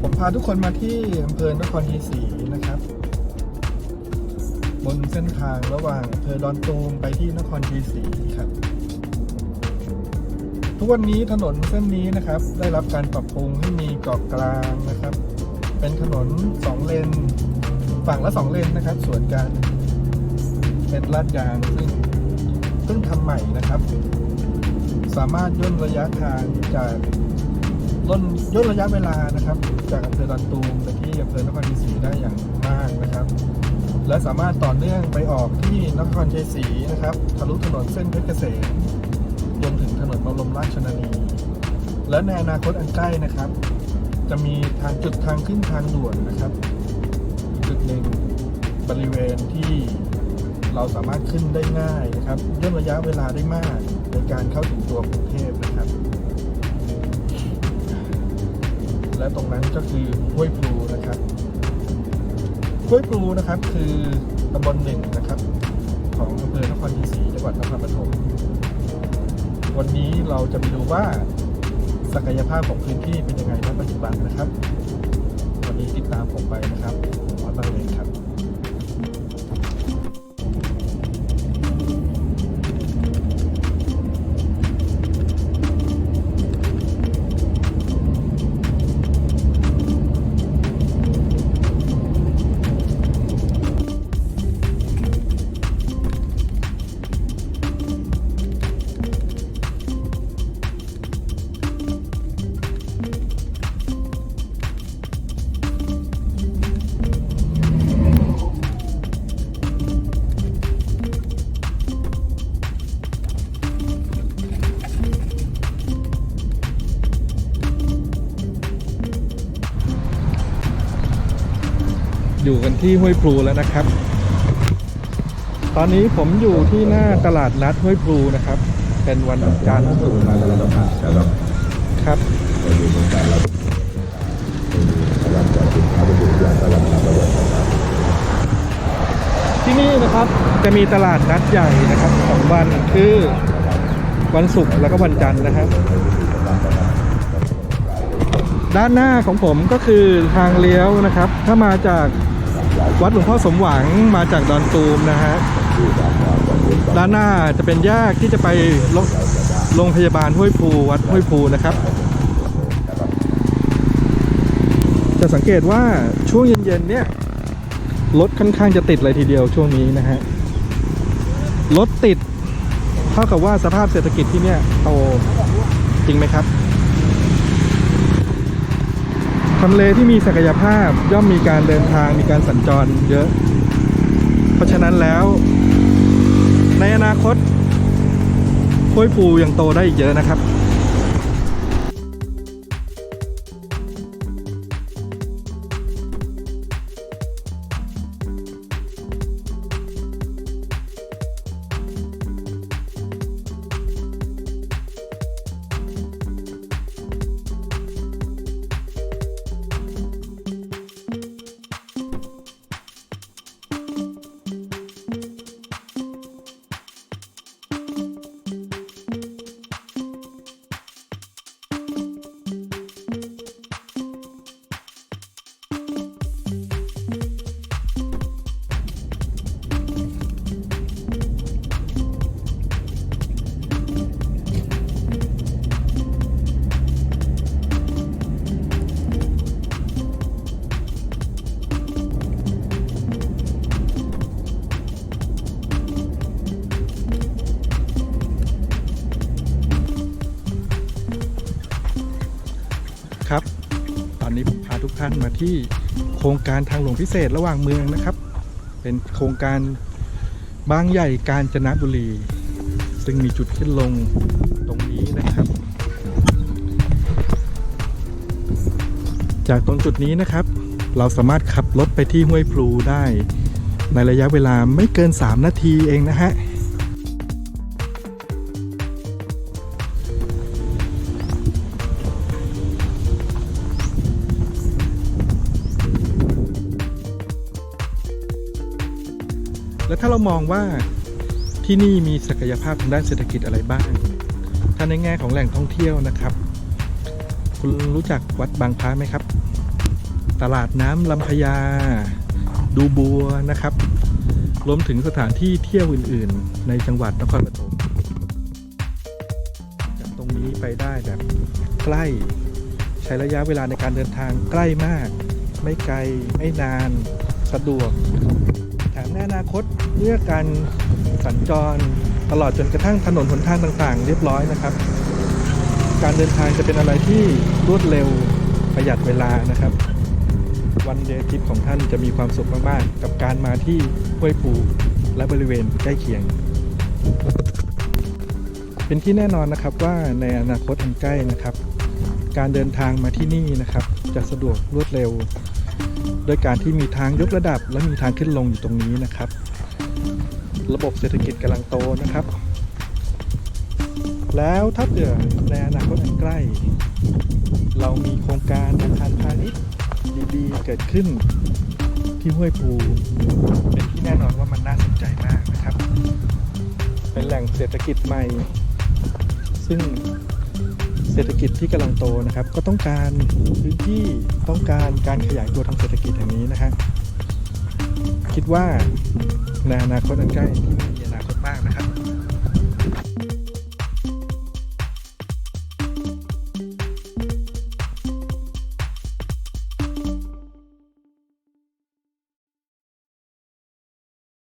ผมพาทุกคนมาที่อำเภอนครชัยศรีนะครับ บนเส้นทางระหว่างอำเภอดอนตูมไปที่นครชัยศรีครับ ทุกวันนี้ถนนเส้นนี้นะครับ ได้รับการปรับปรุงให้มีเกาะกลางนะครับ เป็นถนนสองเลน ฝั่งละสองเลนนะครับสวนกันเป็นลาดยางซึ่งเพิ่งทำใหม่นะครับ สามารถย่นระยะทางจาก ย่นย่นระยะเวลานะครับ จากอำเภอดอนตูมไปที่อำเภอนครชัยศรีได้อย่างมากนะครับ และสามารถต่อเนื่องไปออกที่นครชัยศรีนะครับทะลุถนนเส้นเพชรเกษมรวมถึงถนนบรมราชชนนี และในอนาคตอันใกล้นะครับ จะมีทางจุดทางขึ้นทางด่วนนะครับจุดหนึ่งบริเวณที่เราสามารถขึ้นได้ง่ายนะครับย่นระยะเวลาได้มากในการเข้าถึงตัวกรุงเทพนะ และตรงนั้นก็คือห้วยพลูนะครับห้วยปลูนะครับคือตำบลหนึ่งนะครับ ของอำเภอนครศรีจังหวัดนครปฐมวันนี้เราจะไปดูว่าศักยภาพของพื้นที่เป็นยังไงในปัจจุบันนะครับ วันนี้ติดตามผมไปนะครับผมออสบังเลนครับ อยู่กันที่ห้วยพลูแล้วนะครับ ตอนนี้ผมอยู่ที่หน้าตลาดนัดห้วยพลูนะครับ เป็นวันจันทร์ศุกร์ครับที่นี่นะครับจะมีตลาดนัดใหญ่นะครับสองวันคือวันศุกร์แล้วก็วันจันทร์นะครับด้านหน้าของผมก็คือทางเลี้ยวนะครับ ถ้ามาจาก วัดหลวงพ่อสมหวังมาจากดอนตูมนะฮะด้านหน้าจะเป็นแยกที่จะไปโรงโรงพยาบาลห้วยภูวัดห้วยภูนะครับ จะสังเกตว่าช่วงเย็นๆเนี่ยรถค่อนข้างจะติดเลยทีเดียวช่วงนี้นะฮะรถติดเท่ากับว่าสภาพเศรษฐกิจที่เนี่ยโตจริงไหมครับ ทำเลที่มีศักยภาพย่อมมีการเดินทางมีการสัญจรเยอะ เพราะฉะนั้นแล้ว ในอนาคตห้วยภูยังโตได้อีกเยอะนะครับครับ ท่านมาที่โครงการทางหลวงพิเศษระหว่างเมืองนะครับ เป็นโครงการบางใหญ่กาญจนบุรี ซึ่งมีจุดขึ้นลงตรงนี้นะครับ จากตรงจุดนี้นะครับ เราสามารถขับรถไปที่ห้วยพลูได้ ในระยะเวลาไม่เกิน 3 นาทีเองนะฮะ ถ้าเรามองว่าที่นี่มีศักยภาพทางด้านเศรษฐกิจอะไรบ้าง ถ้าในแง่ของแหล่งท่องเที่ยวนะครับ คุณรู้จักวัดบางพระไหมครับ ตลาดน้ำลำพญา ดูบัวนะครับ รวมถึงสถานที่เที่ยวอื่น ๆ ในจังหวัดนครปฐมจากตรงนี้ไปได้แบบใกล้ ใช้ระยะเวลาในการเดินทางใกล้มาก ไม่ไกลไม่นานสะดวก อนาคตเมื่อการสัญจรตลอดจนกระทั่งถนนหนทางต่างๆ เรียบร้อยนะครับ การเดินทางจะเป็นอะไรที่รวดเร็วประหยัดเวลานะครับ วันเดย์ทริปของท่านจะมีความสุขมากๆ กับการมาที่ห้วยปูและบริเวณใกล้เคียง เป็นที่แน่นอนนะครับว่าในอนาคตอันใกล้นะครับ การเดินทางมาที่นี่นะครับ จะสะดวกรวดเร็ว โดยการที่มีทางยกระดับ และมีทางขึ้นลงอยู่ตรงนี้นะครับ ระบบเศรษฐกิจกำลังโตนะครับ แล้วถ้าเผื่อในอนาคตอันใกล้ เรามีโครงการอาคารพาณิชย์ดีๆ เกิดขึ้นที่ห้วยภูเป็นที่แน่นอนว่ามันน่าสนใจมากนะครับ เป็นแหล่งเศรษฐกิจใหม่ ซึ่ง เศรษฐกิจที่กำลังโตนะครับ ก็ต้องการพื้นที่ต้องการการขยายตัวทางเศรษฐกิจอย่างนี้นะฮะคิดว่าในอนาคตอันใกล้ที่มีอนาคตมากนะครับ